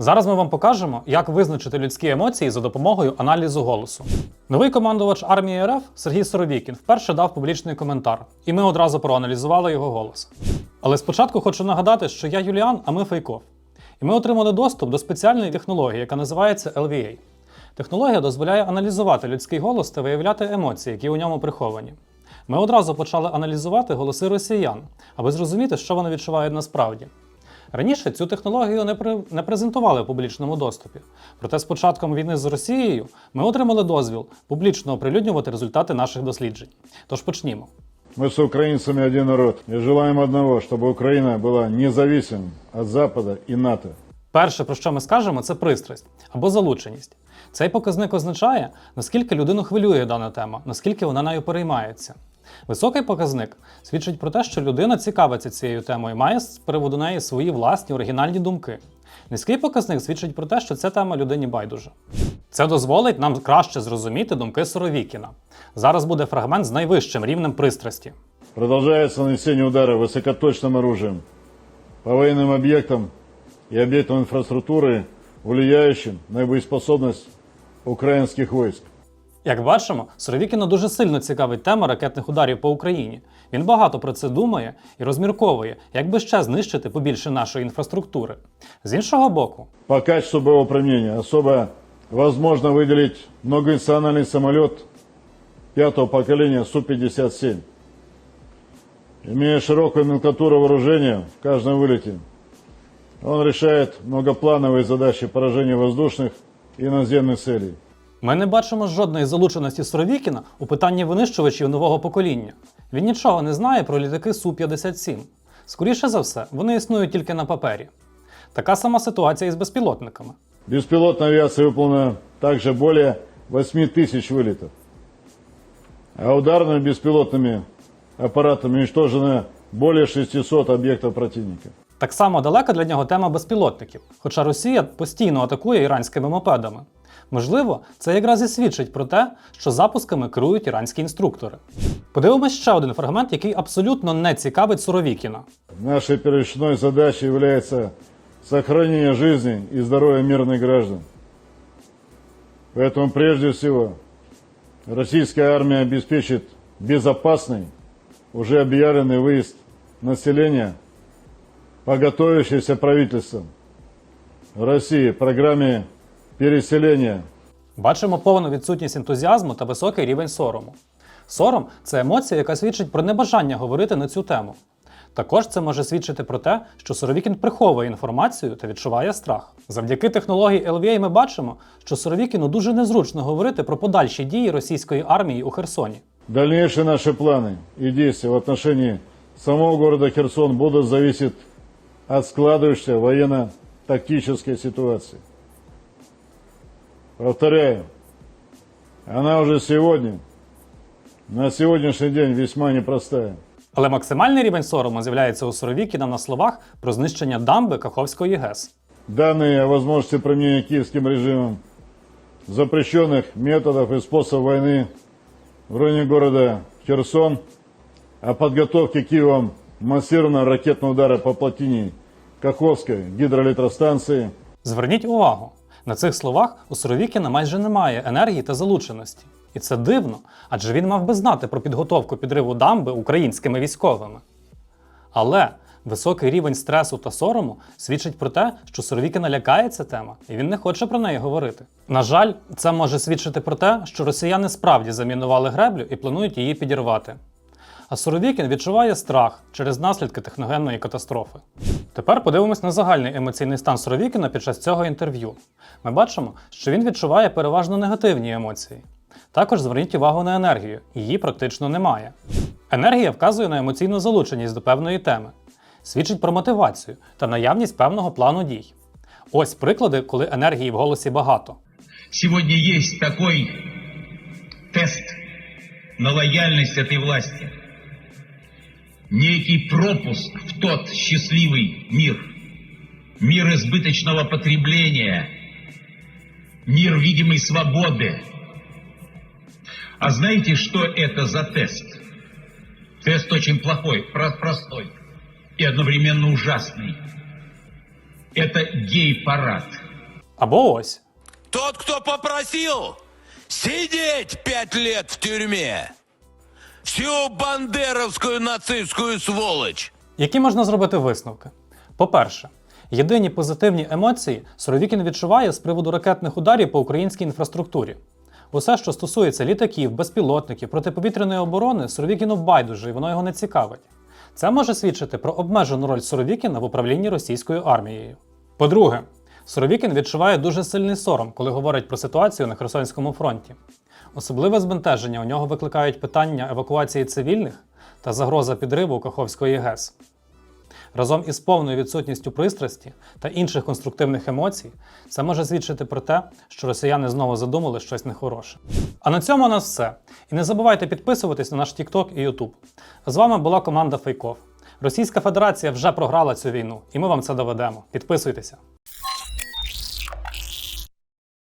Зараз ми вам покажемо, як визначити людські емоції за допомогою аналізу голосу. Новий командувач армії РФ Сергій Соровікін вперше дав публічний коментар, і ми одразу проаналізували його голос. Але спочатку хочу нагадати, що я Юліан, а ми Фейков. І ми отримали доступ до спеціальної технології, яка називається LVA. Технологія дозволяє аналізувати людський голос та виявляти емоції, які у ньому приховані. Ми одразу почали аналізувати голоси росіян, аби зрозуміти, що вони відчувають насправді. Раніше цю технологію не, при... не презентували в публічному доступі. Проте з початком війни з Росією ми отримали дозвіл публічно оприлюднювати результати наших досліджень. Тож почнімо. Мы с украинцами один народ и желаем одного, чтобы Украина была независимой от Запада и НАТО. Перше, про що ми скажемо, це пристрасть або залученість. Цей показник означає, наскільки людину хвилює дана тема, наскільки вона нею переймається. Високий показник свідчить про те, що людина цікавиться цією темою, має з приводу неї свої власні оригінальні думки. Низький показник свідчить про те, що ця тема людині байдуже. Це дозволить нам краще зрозуміти думки Соровікіна. Зараз буде фрагмент з найвищим рівнем пристрасті. Продолжается нанесение удара высокоточным оружием по военным объектам и объектам инфраструктуры, влияющим на боеспособность украинских войск. Як бачимо, Соровікіна дуже сильно цікавить тема ракетних ударів по Україні. Він багато про це думає і розмірковує, як би ще знищити побільше нашої інфраструктури. З іншого боку, По качеству боевого применения особо возможно выделить многонациональный самолет пятого поколения Су-57. Имея широкую номенклатуру вооружения в каждом вылете, он решает многоплановые задачи поражения воздушных и наземных целей. ми не бачимо жодної залученості Соровікіна у питанні винищувачів нового покоління. Він нічого не знає про літаки Су-57. Скоріше за все, вони існують тільки на папері. Така сама ситуація і з безпілотниками. Беспилотная авиация выполнена также более 8 тысяч вылетов. А ударными беспилотными аппаратами уничтожено более 600 объектов противника. Так само далека для нього тема безпілотників, хоча Росія постійно атакує іранськими мопедами. Можливо, це якраз і свідчить про те, що запусками керують іранські інструктори. Подивимось ще один фрагмент, який абсолютно не цікавить Суровікіна. Нашей первичной задачей является сохранение жизни и здоровья мирных граждан. Поэтому прежде всего российская армия обеспечит безопасный, уже объявленный выезд населения по готовящейся правительством России программе переселения Бачимо повну відсутність ентузіазму та високий рівень сорому. Сором це емоція, яка свідчить про небажання говорити на цю тему. Також це може свідчити про те, що Соровікін приховує інформацію та відчуває страх. Завдяки технології LVA ми бачимо, що Соровікіну дуже незручно говорити про подальші дії російської армії у Херсоні. Дальнейшие наши планы и действия в отношении самого города Херсон будут зависеть от складывающейся военно-тактической ситуации. Повторяю, она уже сегодня, на сегодняшний день весьма непростая. Але максимальний рівень сорому з'являється у Соровікіна на словах про знищення дамби Каховської ГЕС. Данные о возможности применения киевским режимом запрещенных методов и способов войны в районе города Херсон, о подготовке Киевом массированного ракетного удара по плотине Каховской гидроэлектростанции, Зверніть увагу, на цих словах у Суровікіна майже немає енергії та залученості. І це дивно, адже він мав би знати про підготовку підриву дамби українськими військовими. Але високий рівень стресу та сорому свідчить про те, що Суровікіна лякає ця тема, і він не хоче про неї говорити. На жаль, це може свідчити про те, що росіяни справді замінували греблю і планують її підірвати. А Суровікін відчуває страх через наслідки техногенної катастрофи. Тепер подивимось на загальний емоційний стан Суровікіна під час цього інтерв'ю. Ми бачимо, що він відчуває переважно негативні емоції. Також зверніть увагу на енергію, її практично немає. Енергія вказує на емоційну залученість до певної теми, свідчить про мотивацію та наявність певного плану дій. Ось приклади, коли енергії в голосі багато. Сегодня есть такой тест на лояльность этой власти. Некий пропуск в тот счастливый мир. Мир избыточного потребления. Мир видимой свободы. А знаете, что это за тест? Тест очень плохой, про- простой и одновременно ужасный. Это гей-парад. Або ось. Тот, кто попросил сидеть пять лет в тюрьме. Всю бандеровскую нацистскую сволочь. Які можна зробити висновки? По-перше, єдині позитивні емоції Суровікін відчуває з приводу ракетних ударів по українській інфраструктурі. Усе, що стосується літаків, безпілотників, протиповітряної оборони, Суровікіну байдуже і воно його не цікавить. Це може свідчити про обмежену роль Суровікіна в управлінні російською армією. По-друге, Суровікін відчуває дуже сильний сором, коли говорить про ситуацію на Херсонському фронті. Особливе збентеження у нього викликають питання евакуації цивільних та загроза підриву Каховської ГЕС. Разом із повною відсутністю пристрасті та інших конструктивних емоцій, це може свідчити про те, що росіяни знову задумали щось нехороше. А на цьому у нас все. І не забувайте підписуватись на наш TikTok і YouTube. З вами була команда Фейков. Російська Федерація вже програла цю війну, і ми вам це доведемо. Підписуйтеся.